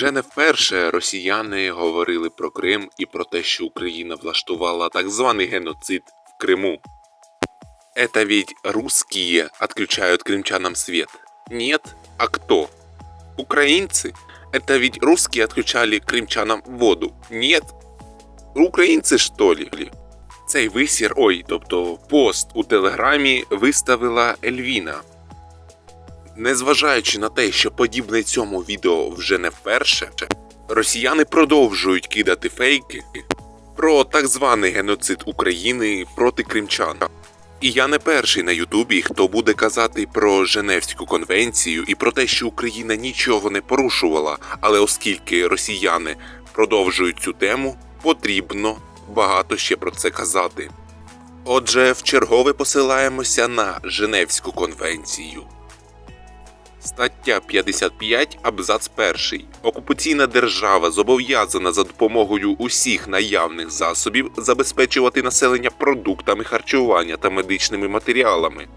Вже не вперше росіяни говорили про Крим і про те, що Україна влаштувала так званий геноцид в Криму. Это ведь русские отключают крымчанам свет? Нет? А кто? Украинцы? Это ведь русские отключали крымчанам воду? Нет? Українці, що ли? Цей висір, ой, тобто пост у телеграмі виставила Ельвіна. Незважаючи на те, що подібне цьому відео вже не вперше, росіяни продовжують кидати фейки про так званий геноцид України проти кримчан. І я не перший на Ютубі, хто буде казати про Женевську конвенцію і про те, що Україна нічого не порушувала, але оскільки росіяни продовжують цю тему, потрібно багато ще про це казати. Отже, вчергове посилаємося на Женевську конвенцію. Стаття 55, абзац 1. Окупаційна держава зобов'язана за допомогою усіх наявних засобів забезпечувати населення продуктами харчування та медичними матеріалами.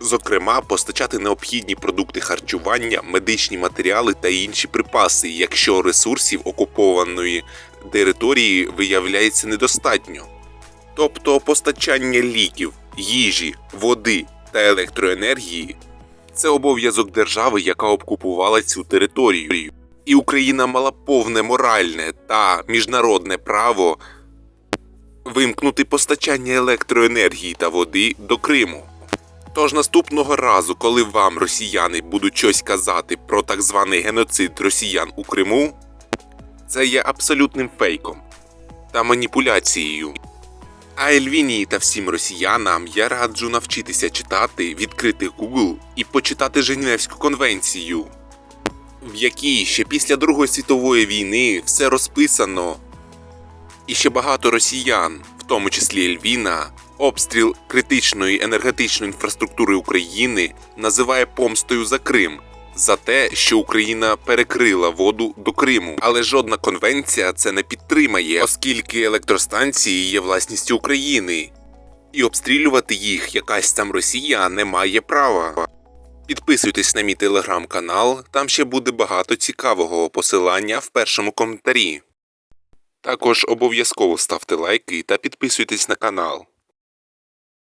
Зокрема, постачати необхідні продукти харчування, медичні матеріали та інші припаси, якщо ресурсів окупованої території виявляється недостатньо. Тобто постачання ліків, їжі, води та електроенергії це обов'язок держави, яка окупувала цю територію. І Україна мала повне моральне та міжнародне право вимкнути постачання електроенергії та води до Криму. Тож наступного разу, коли вам росіяни будуть щось казати про так званий геноцид росіян у Криму, це є абсолютним фейком та маніпуляцією. А Ельвінії та всім росіянам я раджу навчитися читати, відкрити Google і почитати Женевську конвенцію, в якій ще після Другої світової війни все розписано. І ще багато росіян, в тому числі Ельвіна, обстріл критичної енергетичної інфраструктури України називає помстою за Крим. За те, що Україна перекрила воду до Криму, але жодна конвенція це не підтримає, оскільки електростанції є власністю України, і обстрілювати їх якась там Росія не має права. Підписуйтесь на мій телеграм-канал, там ще буде багато цікавого посилання в першому коментарі. Також обов'язково ставте лайки та підписуйтесь на канал.